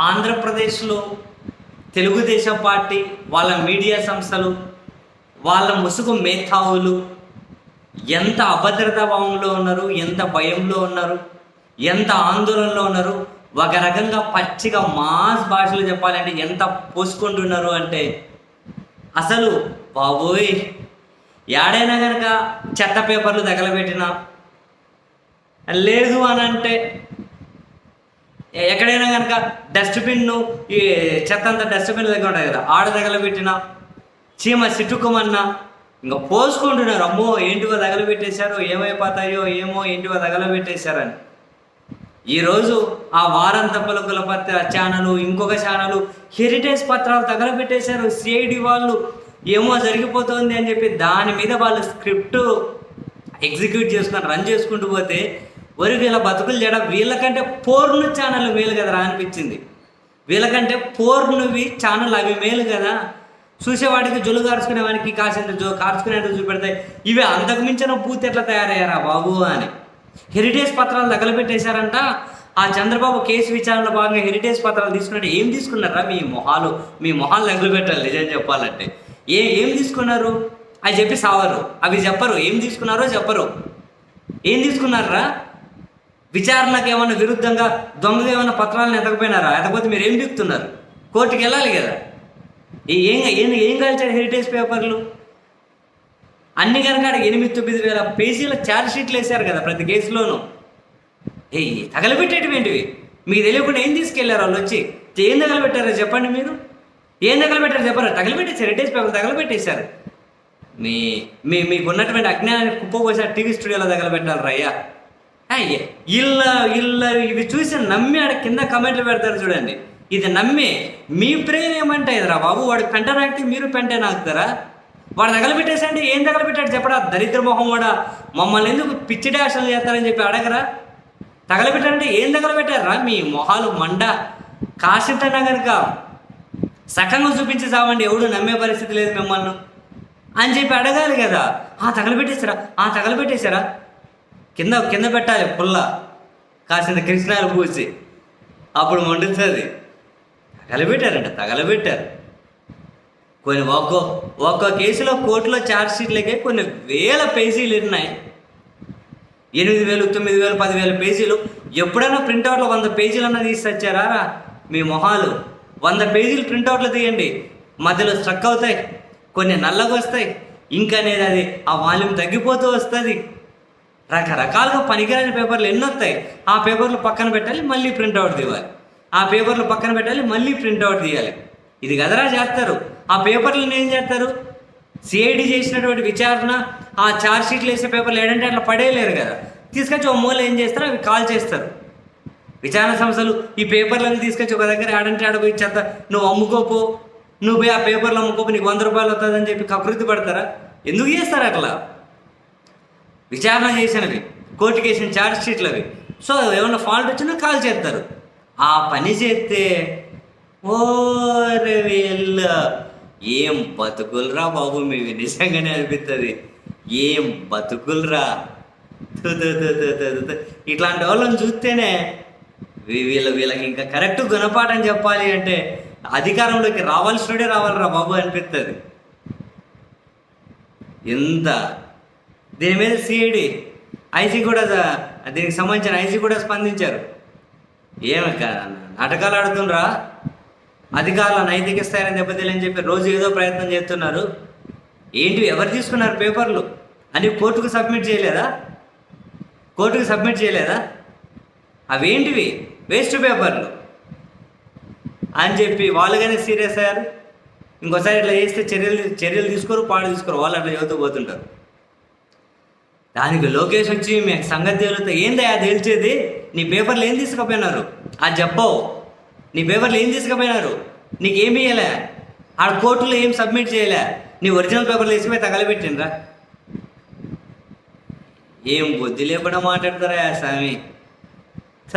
ఆంధ్రప్రదేశ్లో తెలుగుదేశం పార్టీ వాళ్ళ మీడియా సంస్థలు వాళ్ళ ముసుగు మేధావులు ఎంత అభద్రతా భావంలో ఉన్నారు ఎంత భయంలో ఉన్నారు ఎంత ఆందోళనలో ఉన్నారు ఒక రకంగా పచ్చిగా మాస్ భాషలో చెప్పాలంటే ఎంత పోసుకుంటున్నారు అంటే అసలు బాబోయ్! ఏడైనా కనుక చెత్త పేపర్లు తగలబెట్టినా లేదు అని అంటే ఎక్కడైనా కనుక డస్ట్బిన్ను ఈ చెత్త అంతా డస్ట్బిన్ దగ్గర ఉంటుంది కదా ఆడ తగలబెట్టినా చీమ సిట్టుకోమన్నా ఇంకా పోసుకుంటున్నారు అమ్మో ఏంటివో తగలబెట్టేశారు ఏమైపోతాయో ఏమో ఏంటివో తగలబెట్టేశారని. ఈరోజు ఆ వారంత పలుకుల పత్ర ఛానల్ ఇంకొక ఛానల్ హెరిటేజ్ పత్రాలు తగలబెట్టేశారు సిఐడి వాళ్ళు ఏమో జరిగిపోతుంది అని చెప్పి దాని మీద వాళ్ళు స్క్రిప్ట్ ఎగ్జిక్యూట్ చేసుకుని రన్ చేసుకుంటూ పోతే వరి వీళ్ళ బతుకులు జడ వీళ్ళకంటే పోర్ను ఛానల్ మేలు కదరా అనిపించింది. వీళ్ళకంటే పోర్నువి ఛానల్ అవి మేలు కదా. చూసేవాడికి జొలు కార్చుకునే వాడికి కాసేంత జో కార్చుకునేట్టు చూపెడతాయి ఇవి అంతకు మించిన బూత్ ఎట్లా తయారయ్యారా బాబు అని. హెరిటేజ్ పత్రాలు తగలబెట్టేశారంట. ఆ చంద్రబాబు కేసు విచారణలో భాగంగా హెరిటేజ్ పత్రాలు తీసుకున్నట్టు ఏం తీసుకున్నారా మీ మొహాలు? మీ మొహాలు తగులుపెట్టాలి నిజం చెప్పాలంటే. ఏ ఏం తీసుకున్నారు? అవి చెప్పి సావరు. అవి చెప్పరు. ఏం తీసుకున్నారో చెప్పరు. ఏం తీసుకున్నారా? విచారణకు ఏమైనా విరుద్ధంగా దొంగగా ఏమైనా పత్రాలను ఎతకపోయినారా ఎతకపోతే మీరు ఏం బిక్తున్నారు? కోర్టుకి వెళ్ళాలి కదా. ఏ- ఏం ఏం ఏం కాల్చాడు హెరిటేజ్ పేపర్లు? అన్ని కనుక ఎనిమిది తొమ్మిది వేల పేజీల ఛార్జ్ షీట్లు వేశారు కదా ప్రతి కేసులోనూ. ఏ తగలబెట్టేటివేంటివి మీకు తెలియకుండా ఏం తీసుకెళ్ళారు వాళ్ళు వచ్చి? ఏం తగలబెట్టారో చెప్పండి మీరు. ఏం తగలబెట్టారు చెప్పారు? తగలబెట్టేశారు హెరిటేజ్ పేపర్ తగలబెట్టేశారు. మీ మీ మీకు ఉన్నటువంటి అజ్ఞానాన్ని కుప్పపోసి టీవీ స్టూడియోలో తగలబెట్టాలి రయ్యా. అయ్యే ఇళ్ళ ఇవి చూసి నమ్మి ఆడ కింద కమెంట్లు పెడతారు చూడండి. ఇది నమ్మి మీ బ్రెయిన్ ఏమంటే రా బాబు వాడు పెంట నాకితే మీరు పెంటే నాకుతారా? వాడు తగలబెట్టేసండి ఏం తగలబెట్టాడు చెప్పడా దరిద్ర మొహం కూడా మమ్మల్ని ఎందుకు పిచ్చి డాషలు చేస్తారని చెప్పి అడగరా? తగలబెట్టారంటే ఏం తగలబెట్టారా? మీ మొహాలు మండ. కాసింటన్నా కనుక సకంగా చూపించి చావండి ఎవడు నమ్మే పరిస్థితి లేదు మిమ్మల్ని. అని చెప్పి అడగాలి కదా. ఆ తగలబెట్టేశారా? ఆ తగలబెట్టేశారా? కింద కింద పెట్టాలి పుల్ల. కాసింత కృష్ణాలు పూసి. అప్పుడు మండుతుంది. తగలబెట్టారంట తగలబెట్టారు. కొన్ని ఒక్కో ఒక్కో కేసులో కోర్టులో ఛార్జ్ షీట్లకే కొన్ని వేల పేజీలు ఉన్నాయి. ఎనిమిది వేలు తొమ్మిది వేలు పదివేల పేజీలు. ఎప్పుడైనా ప్రింట్అవుట్లో వంద పేజీలు అన్న తీసుకొచ్చారా మీ మొహాలు. వంద పేజీలు ప్రింట్అవుట్లు తీయండి. మధ్యలో స్ట్రక్ అవుతాయి. కొన్ని నల్లగా వస్తాయి ఇంకా అనేది అది ఆ వాల్యూమ్ తగ్గిపోతూ వస్తుంది. రకరకాలుగా పనికిరాని పేపర్లు ఎన్ని వస్తాయి? ఆ పేపర్లు పక్కన పెట్టాలి మళ్ళీ ప్రింట్అవుట్ తీయాలి. ఆ పేపర్లు పక్కన పెట్టాలి మళ్ళీ ప్రింట్అవుట్ తీయాలి. ఇది కదరా చేస్తారు? ఆ పేపర్లను ఏం చేస్తారు? సిఐడి చేసినటువంటి విచారణ ఆ చార్జ్ షీట్లు వేసే పేపర్లు ఏంటంటే అట్లా పడేయలేరు కదా. తీసుకొచ్చి ఓ మూల ఏం చేస్తారు? అవి కాల్ చేస్తారు. విచారణ సంస్థలు ఈ పేపర్లను తీసుకొచ్చి ఒక దగ్గర ఆడంటే ఆడ పోయి చెత్త నువ్వు అమ్ముకోపో నువ్వు పోయి ఆ పేపర్లు అమ్ముకోపో నీకు వంద రూపాయలు వస్తుందని చెప్పి కకృతి పడతారా? ఎందుకు చేస్తారు అట్లా? విచారణ చేసినవి కోర్టుకి వేసిన ఛార్జ్ షీట్లు అవి సో ఏమన్నా ఫాల్ట్ వచ్చినా కాల్ చేస్తారు. ఆ పని చేస్తే ఓరే వీళ్ళ ఏం బతుకులరా బాబు మీ నిజంగానే అనిపిస్తుంది ఏం బతుకులరా? ఇట్లాంటి వాళ్ళని చూస్తేనే వీళ్ళ వీళ్ళకి ఇంకా కరెక్ట్ గుణపాఠం చెప్పాలి అంటే అధికారంలోకి రావాల్సినడే రావాలిరా బాబు అనిపిస్తుంది ఎంత దీని మీద సిఐడి ఐజీ కూడా దీనికి సంబంధించిన ఐజీ కూడా స్పందించారు. ఏమి కాదన్న నాటకాలు ఆడుతుండ్రా? అధికారుల నైతిక స్థాయిని దెబ్బతీయాలని చెప్పి రోజు ఏదో ప్రయత్నం చేస్తున్నారు. ఏంటి ఎవరు తీసుకున్నారు పేపర్లు? అని కోర్టుకు సబ్మిట్ చేయలేదా? కోర్టుకు సబ్మిట్ చేయలేదా? అవేంటివి? వేస్ట్ పేపర్లు. అని చెప్పి వాళ్ళుగానే సీరియస్ అయ్యారు. ఇంకోసారి ఇట్లా చేస్తే చర్యలు చర్యలు తీసుకోరు పాడు తీసుకోరు. వాళ్ళు అట్లా చదువుతూ పోతుంటారు. దానికి లోకేష్ వచ్చి మీకు సంగతి తేలుతా ఏందయ్యా తేల్చేది నీ పేపర్లు ఏం తీసుకుపోయినారు? అది చెప్పవు. నీ పేపర్లు ఏం తీసుకుపోయినారు? నీకేం ఇయ్యలే? ఆడ కోర్టులో ఏం సబ్మిట్ చేయలే? నీ ఒరిజినల్ పేపర్లు తీసుకుపోయి తగలబెట్టిండ్రా. ఏం బుద్ధి లేకుండా మాట్లాడతారా స్వామి? థ